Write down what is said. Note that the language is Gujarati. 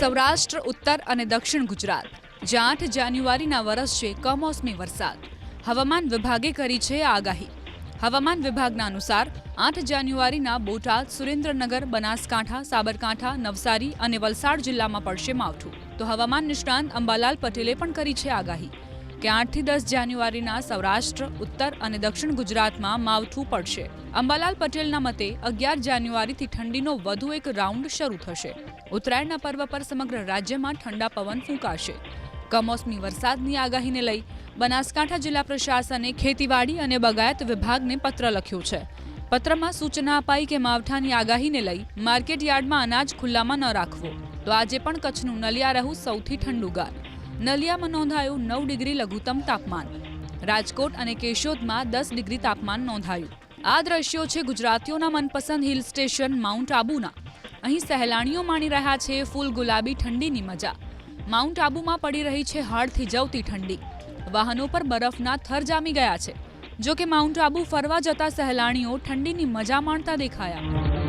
સૌરાષ્ટ્ર, ઉત્તર અને દક્ષિણ ગુજરાત. જ્યાં આઠ જાન્યુઆરીના વરસશે કમોસમી વરસાદ. હવામાન વિભાગે કરી છે આગાહી. હવામાન વિભાગના અનુસાર, આઠ જાન્યુઆરીના બોટાદ, સુરેન્દ્રનગર, બનાસકાંઠા, સાબરકાંઠા, નવસારી અને વલસાડ જિલ્લામાં પડશે માવઠું. તો હવામાન નિષ્ણાંત અંબાલાલ પટેલે પણ કરી છે આગાહી. કે આઠથી દસ જાન્યુઆરીના સૌરાષ્ટ્ર, ઉત્તર અને દક્ષિણ ગુજરાતમાં માવઠું પડશે. અંબાલાલ પટેલના મતે અગિયાર જાન્યુઆરીથી ઠંડીનો વધુ એક રાઉન્ડ શરૂ થશે. ઉત્તરાયણના પર્વ પર સમગ્ર રાજ્યમાં ઠંડા પવન ફૂંકાશે. કમોસમી વરસાદની આગાહીને લઈ બનાસકાંઠા જિલ્લા પ્રશાસને ખેતીવાડી અને બગાયત વિભાગને પત્ર લખ્યો છે. પત્રમાં સૂચના અપાઈ કે માવઠાની આગાહીને લઈ માર્કેટ યાર્ડમાં અનાજ ખુલ્લામાં ન રાખવો. તો આજે પણ કચ્છનું નલિયારહુ સૌથી ઠંડુગાર નલિયામાં નોંધાયું નવ ડિગ્રી લઘુત્તમ તાપમાન. રાજકોટ અને કેશોદમાં દસ ડિગ્રી તાપમાન નોંધાયું. આ દ્રશ્યો છે ગુજરાતીઓના મનપસંદ હિલ સ્ટેશન માઉન્ટ આબુના. અહીં સહેલાણીઓ માણી રહ્યા છે ફૂલ ગુલાબી ઠંડીની મજા. માઉન્ટ આબુમાં પડી રહી છે હાડથી જવતી ઠંડી. વાહનો પર બરફના થર જામી ગયા છે. જો કે માઉન્ટ આબુ ફરવા જતા સહેલાણીઓ ઠંડીની મજા માણતા દેખાયા.